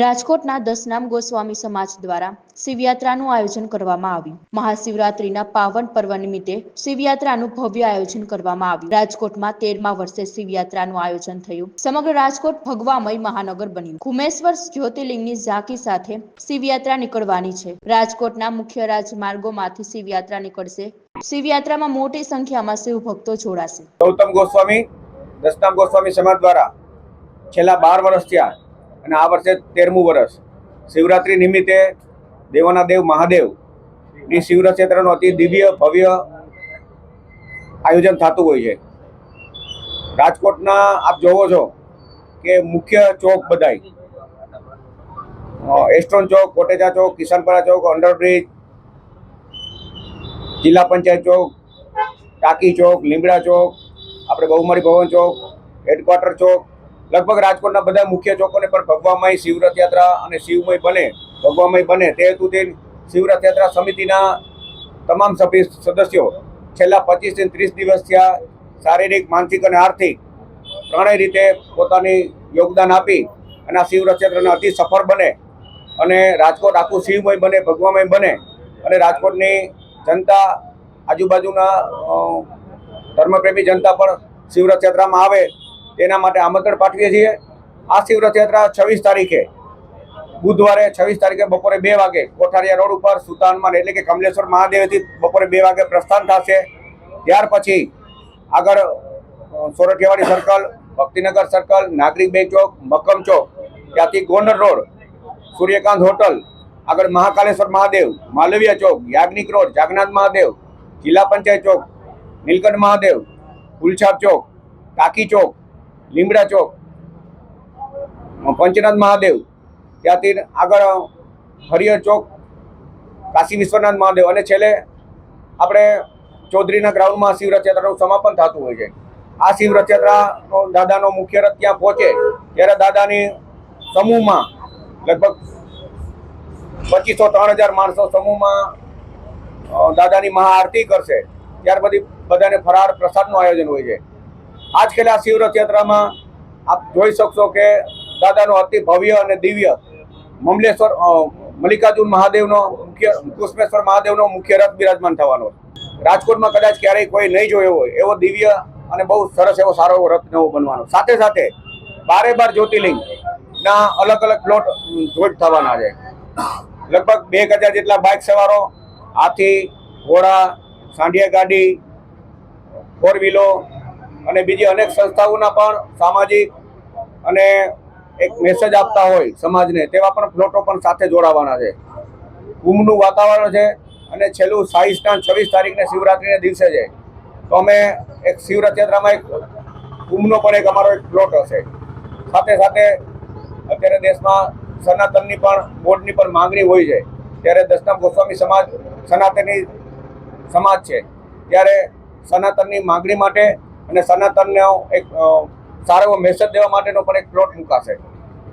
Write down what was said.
રાજકોટના દસનામ ગોસ્વામી સમાજ દ્વારા શિવયાત્રાનું આયોજન કરવામાં આવ્યું. મહાશિવરાત્રીના પાવન પર્વ નિમિત્તે શિવયાત્રાનું ભવ્ય આયોજન કરવામાં આવ્યું. રાજકોટમાં તેરમા વર્ષે શિવયાત્રાનું આયોજન થયું. સમગ્ર રાજકોટ ભગવામય મહાનગર બન્યું. ઘુમેશ્વર જ્યોતિર્લિંગની ઝાંકી સાથે શિવયાત્રા નીકળવાની છે. રાજકોટના મુખ્ય રાજમાર્ગોમાંથી શિવયાત્રા નીકળશે. શિવયાત્રામાં મોટી સંખ્યામાં શિવ ભક્તો જોડાશે. ગૌતમ ગોસ્વામી, દસનામ ગોસ્વામી સમાજ દ્વારા છેલ્લા બાર વર્ષ થયા અને આ વર્ષે તેરમું વર્ષ. શિવરાત્રિ નિમિત્તે દેવાના દેવ મહાદેવની શિવરથયાત્રાનું અતિ દિવ્ય, ભવ્ય આયોજન થતું હોય છે. રાજકોટના આપ જોવો છો કે મુખ્ય ચોક બધાય. એસ્ટ્રોન ચોક, કોટેજા ચોક, કિશનપરા ચોક, અંડરબ્રિજ, જિલ્લા પંચાયત ચોક, ટાંકી ચોક, લીમડા ચોક, આપણે બહુમારી ભવન ચોક, હેડક્વાર્ટર ચોક લગભગ રાજકોટના બધા મુખ્ય ચોકોને પણ ભગવામય શિવ રથયાત્રા અને શિવમય બને ભગવામય બને. તે હેતુથી શિવ રથયાત્રા સમિતિના તમામ સભ્ય, સદસ્યો છેલ્લા પચીસથી ત્રીસ દિવસ થયા શારીરિક, માનસિક અને આર્થિક ત્રણેય રીતે પોતાની યોગદાન આપી અને આ શિવ રથયાત્રાને અતિ સફળ બને અને રાજકોટ આખું શિવમય બને ભગવામય બને અને રાજકોટની જનતા આજુબાજુના ધર્મપ્રેમી જનતા પણ શિવ રથયાત્રામાં આવે. તેના માટે આમંત્રણ પાઠવીએ છીએ. આ શિવ રથયાત્રા છવ્વીસ તારીખે, બુધવારે છવ્વીસ તારીખે બપોરે બે વાગે કોઠારિયા રોડ ઉપર સુતાનમાં એટલે કે કમલેશ્વર મહાદેવથી બપોરે બે વાગે પ્રસ્થાન થશે. ત્યાર પછી આગળ સોરઠિયાવાડી સર્કલ ભક્તિનગર સર્કલ નાગરિક બે ચોક, મક્કમ ચોક, ત્યાંથી ગોંડલ રોડ, સૂર્યકાંત હોટલ, આગળ મહાકાલેશ્વર મહાદેવ, માલવીય ચોક, યાજ્ઞિક રોડ, જાગનાથ મહાદેવ, જિલ્લા પંચાયત ચોક, નીલકંઠ મહાદેવ ગુલછાપ ચોક ટાંકી ચોક લીમડા ચોક. પંચનાથ મહાદેવ. ત્યાંથી આગળ હરિહર ચોક, કાશી વિશ્વનાથ મહાદેવ. અને છેલ્લે આપણે ચૌધરીના ગ્રાઉન્ડમાં શિવ રથયાત્રાનું સમાપન થતું હોય છે. આ શિવ રથયાત્રાનો દાદાનો મુખ્ય રથ ત્યાં પહોંચે ત્યારે દાદાની સમૂહમાં લગભગ પચીસો ત્રણ હજાર માણસો સમૂહમાં દાદાની મહાઆરતી કરશે. ત્યાર પછી બધાને ફરાર પ્રસાદનું આયોજન હોય છે. આજ ખેલે આ શિવ રથયાત્રામાં આપ જોઈ શકશો કે દાદાનો અતિ ભવ્ય અને દિવ્ય મમલેશ્વર મલ્લિકાર્જુન મહાદેવનો મુખ્ય કુષ્મેશ્વર મહાદેવનો મુખ્ય રથ બિરાજમાન થવાનો રાજકોટમાં કદાચ ક્યારેય કોઈ નહીં જોયો હોય, એવો દિવ્ય અને બહુ સરસ એવો સારો એવો રથ નવો બનવાનો. સાથે સાથે બારે બાર જ્યોતિર્લિંગ ના અલગ અલગ પ્લોટ જોઈન્ટ થવાના છે. લગભગ બે હજાર જેટલા બાઇક સવારો, હાથી, ઘોડા, સાંઢિયા ગાડી, ફોર વ્હીલો અને બીજી અનેક સંસ્થાઓના પણ સામાજિક અને એક મેસેજ આપતા હોય સમાજને, તેવા પણ પ્લોટો પણ સાથે જોડાવાના છે. કુંભનું વાતાવરણ છે અને છેલ્લું શાહી સ્નાન છવ્વીસ તારીખને શિવરાત્રિને દિવસે છે. તો અમે એક શિવ રથયાત્રામાં એક કુંભનો પણ એક અમારો એક પ્લોટ હશે. સાથે સાથે અત્યારે દેશમાં સનાતનની પણ બોર્ડની પણ માંગણી હોય છે. ત્યારે દસનામ ગોસ્વામી સમાજ સનાતની સમાજ છે. ત્યારે સનાતનની માંગણી માટે અને સનાતનનો એક સારો એવો મેસેજ દેવા માટેનો પણ એક પ્લોટ મુકાશે.